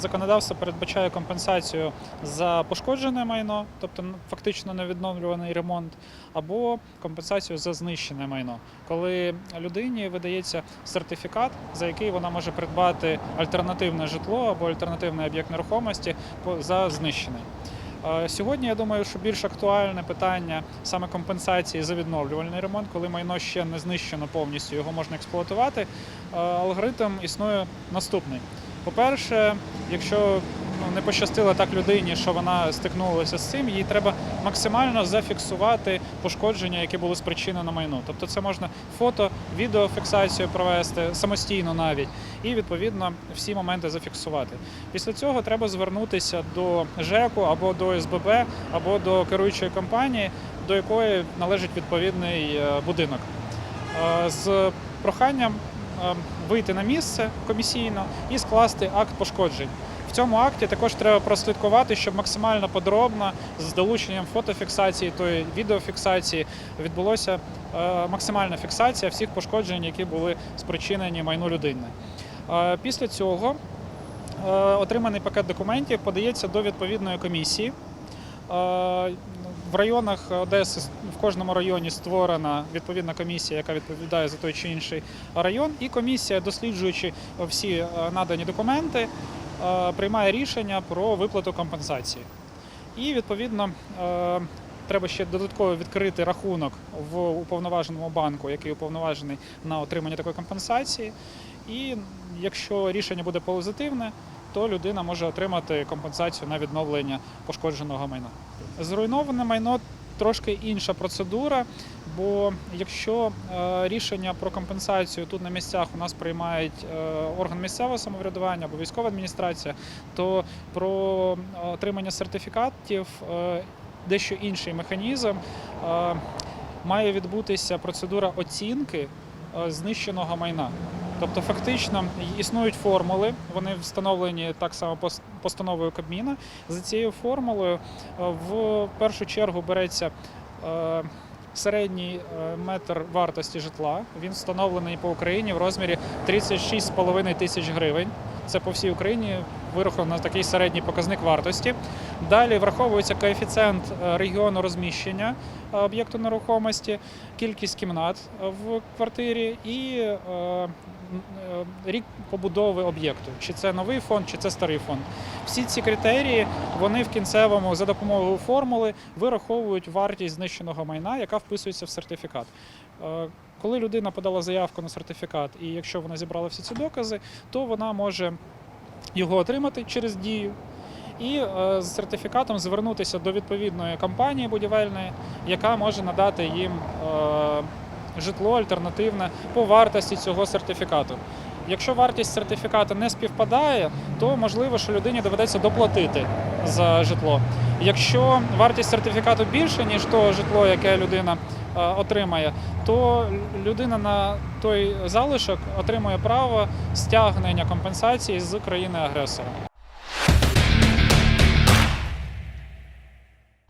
законодавство передбачає компенсацію за пошкоджене майно, тобто фактично невідновлюваний ремонт, або компенсацію за знищене майно, коли людині видається сертифікат, за який вона може придбати альтернативне житло або альтернативний об'єкт нерухомості за знищений. Е, Сьогодні я думаю, що більш актуальне питання саме компенсації за відновлювальний ремонт, коли майно ще не знищено повністю, його можна експлуатувати. Е, Алгоритм існує наступний. По-перше, якщо ну, не пощастило так людині, що вона стикнулася з цим, їй треба максимально зафіксувати пошкодження, які були спричинено майну. Тобто це можна фото, відеофіксацію провести самостійно навіть, і відповідно всі моменти зафіксувати. Після цього треба звернутися до ЖЕКу або до СББ, або до керуючої компанії, до якої належить відповідний е, будинок. Е, З проханням вийти на місце комісійно і скласти акт пошкоджень. В цьому акті також треба прослідкувати, щоб максимально подробно з долученням фотофіксації тої відеофіксації відбулося е, максимальна фіксація всіх пошкоджень, які були спричинені майну людини. Е, Після цього е, отриманий пакет документів подається до відповідної комісії. В районах Одеси в кожному районі створена відповідна комісія, яка відповідає за той чи інший район, і комісія, досліджуючи всі е, надані документи, е, приймає рішення про виплату компенсації. І відповідно е, треба ще додатково відкрити рахунок в уповноваженому банку, який уповноважений на отримання такої компенсації. І якщо рішення буде позитивне, то людина може отримати компенсацію на відновлення пошкодженого майна. Зруйноване майно трошки інша процедура, бо якщо е, рішення про компенсацію тут на місцях у нас приймають е, орган місцевого самоврядування або військова адміністрація, то про отримання сертифікатів е, дещо інший механізм. Е, Має відбутися процедура оцінки е, знищеного майна. Тобто, фактично існують формули, вони встановлені так само постановою Кабміна. За цією формулою е, в першу чергу береться е, середній е, метр вартості житла. Він встановлений по Україні в розмірі 36,5 тисяч гривень. Це по всій Україні вираховано такий середній показник вартості. Далі враховується коефіцієнт е, регіону розміщення е, об'єкту нерухомості, кількість кімнат е, в квартирі і рік побудови об'єкту. Чи це новий фонд, чи це старий фонд. Всі ці критерії вони в кінцевому за допомогою формули вираховують вартість знищеного майна, яка вписується в сертифікат. Коли людина подала заявку на сертифікат, і якщо вона зібрала всі ці докази, то вона може його отримати через дію. І е, з сертифікатом звернутися до відповідної компанії будівельної, яка може надати їм е, житло альтернативне по вартості цього сертифікату. Якщо вартість сертифікату не співпадає, то можливо, що людині доведеться доплатити за житло. Якщо вартість сертифікату більше, ніж то житло, яке людина е, отримає, то людина на той залишок отримує право стягнення компенсації з країни агресора.